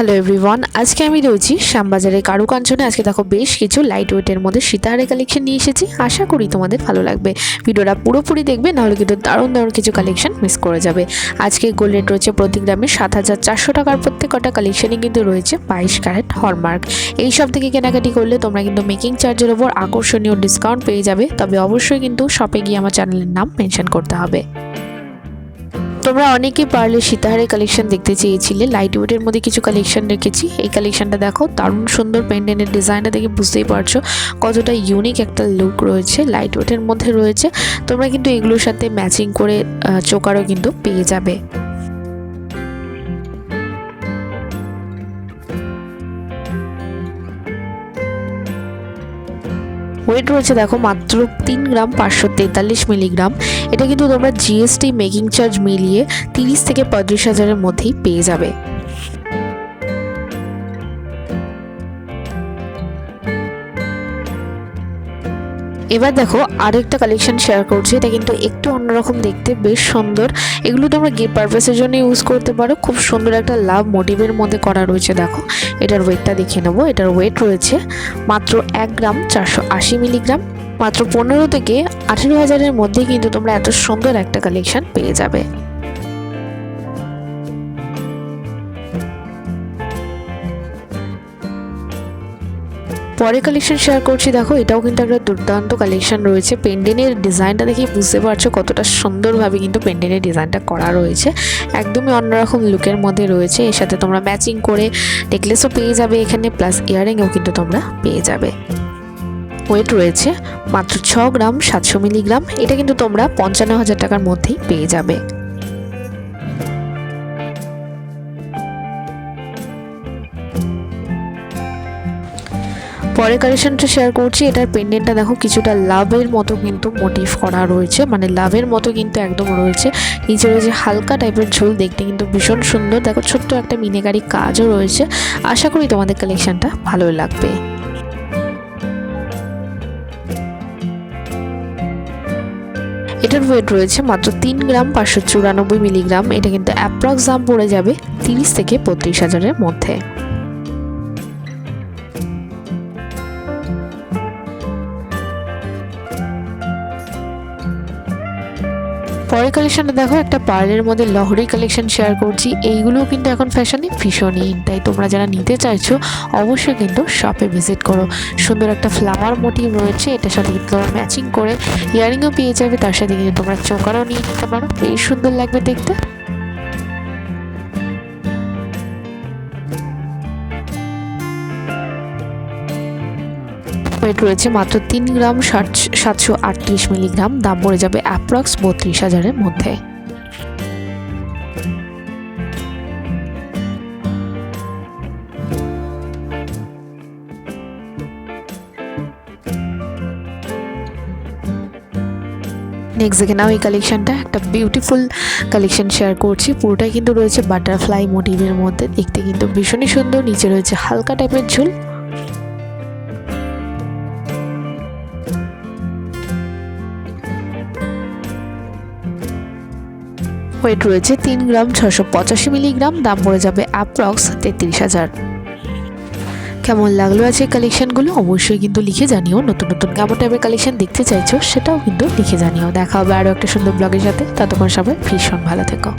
Hello everyone আজকে আমি রয়েছি শ্যামবাজারের কারুকাঞ্চনে। আজকে দেখো বেশ কিছু লাইট ওয়েটের মধ্যে সীতাহারের কালেকশন নিয়ে এসেছি। আশা করি তোমাদের ভালো লাগবে। ভিডিওটা পুরোপুরি দেখবে, নাহলে কিন্তু দারুণ দারুণ কিছু কালেকশন মিস করে যাবে। আজকে গোল্ড রেট রয়েছে প্রতি গ্রামে সাত হাজার চারশো টাকার। প্রত্যেকটা কালেকশনই কিন্তু রয়েছে বাইশ ক্যারেট হলমার্ক এই সব থেকে কেনাকাটি করলে তোমরা কিন্তু মেকিং চার্জের ওপর আকর্ষণীয় ডিসকাউন্ট পেয়ে যাবে। তবে অবশ্যই কিন্তু শপে গিয়ে আমার চ্যানেলের নাম মেনশন করতে হবে। তোমরা অনেকেই পারলে সীতাহারের কালেকশন দেখতে চেয়েছিলে। লাইট ওয়েটের মধ্যে কিছু কালেকশন রেখেছি। এই কালেকশনটা দেখো, দারুণ সুন্দর পেন্ডেন্টের ডিজাইনটা দেখে বুঝতেই পারছ কতটা ইউনিক একটা লুক রয়েছে। লাইট ওয়েটের মধ্যে রয়েছে। তোমরা কিন্তু এগুলোর সাথে ম্যাচিং করে চোকারও কিন্তু পেয়ে যাবে। ওয়েট রয়েছে দেখো মাত্র তিন গ্রাম পাঁচশো তেতাল্লিশ মিলিগ্রাম এটা কিন্তু তোমরা জিএসটি মেকিং চার্জ মিলিয়ে তিরিশ থেকে পঁয়ত্রিশ হাজারের মধ্যেই পেয়ে যাবে। এবার দেখো আরেকটা কালেকশন শেয়ার করছি, এটা কিন্তু একটু অন্যরকম দেখতে, বেশ সুন্দর। এগুলো তোমরা গিফট পারপাসের জন্য ইউজ করতে পারো। খুব সুন্দর একটা লাভ মোটিভের মধ্যে করা রয়েছে, দেখো। এটার ওয়েটটা দেখে নেব, এটার ওয়েট রয়েছে মাত্র এক গ্রাম চারশো আশি মিলিগ্রাম মাত্র পনেরো থেকে আঠেরো হাজারের মধ্যে কিন্তু তোমরা এত সুন্দর একটা কালেকশন পেয়ে যাবে। পরে কালেকশন শেয়ার করছি, দেখো, এটাও কিন্তু একটা দুর্দান্ত কালেকশন রয়েছে। পেন্ডেনের ডিজাইনটা দেখে বুঝতে পারছ কতটা সুন্দরভাবে কিন্তু পেন্ডেনের ডিজাইনটা করা রয়েছে। একদমই অন্যরকম লুকের মধ্যে রয়েছে। এর সাথে তোমরা ম্যাচিং করে নেকলেসও পেয়ে যাবে এখানে প্লাস ইয়ারিংও কিন্তু তোমরা পেয়ে যাবে। ওয়েট রয়েছে, মাত্র ছ গ্রাম সাতশো মিলিগ্রাম। এটা কিন্তু তোমরা পঞ্চান্ন হাজার টাকার মধ্যেই পেয়ে যাবে। পরের কালেকশনটা শেয়ার করছি। এটার পেন্ডেন্টটা দেখো, কিছুটা লাভের মতো কিন্তু মোটিভ করা রয়েছে। মানে লাভের মতো কিন্তু একদম রয়েছে। নিচে রয়েছে হালকা টাইপের ঝোল, দেখতে কিন্তু ভীষণ সুন্দর। দেখো, ছোট্ট একটা মিনেকারি কাজও রয়েছে। আশা করি তোমাদের কালেকশনটা ভালো লাগবে। ওয়েট রয়েছে মাত্র তিন গ্রাম পাঁচশো চুরানব্বই মিলিগ্রাম। এটা কিন্তু অ্যাপ্রক্স দাম পড়ে যাবে তিরিশ থেকে বত্রিশ হাজারের মধ্যে। পরের কালেকশনটা দেখো একটা পার্লের মধ্যে লহরি কালেকশন শেয়ার করছি। এইগুলোও কিন্তু এখন ফ্যাশনে ভীষণই ইন তাই তোমরা যারা নিতে চাইছো, অবশ্যই কিন্তু শপে ভিজিট করো। সুন্দর একটা ফ্লাওয়ার মোটিভ রয়েছে, এটার সাথে কিন্তু ম্যাচিং করে। ইয়ারিংও পেয়ে যাবে, তার সাথে কিন্তু তোমরা চোকারও নিয়ে নিতে পারো। বেশ সুন্দর লাগবে দেখতে। ওয়েট রয়েছে মাত্র তিন গ্রাম সাতশো আটত্রিশ মিলিগ্রাম। দাম পড়ে যাবে অ্যাপ্রক্স বত্রিশ হাজারের মধ্যে। নেক্সট দেখে নাও এই কালেকশনটা একটা বিউটিফুল কালেকশন শেয়ার করছি। পুরোটাই কিন্তু রয়েছে বাটারফ্লাই মোটিভের মধ্যে। দেখতে কিন্তু ভীষণই সুন্দর। নিচে রয়েছে হালকা টাইপের ঝুল। ওয়েট রয়েছে তিন গ্রাম ছশো পঁচাশি মিলিগ্রাম, দাম পড়ে যাবে অ্যাপ্রক্স তেত্রিশ হাজার। কেমন লাগল আছে কালেকশানগুলো অবশ্যই কিন্তু লিখে জানিও। নতুন নতুন কেমন টাইপের কালেকশন দেখতে চাইছো, সেটাও কিন্তু লিখে জানিও। দেখা হবে আরও একটা সুন্দর ব্লগের সাথে। ততক্ষণ সবাই ভীষণ ভালো থেকো।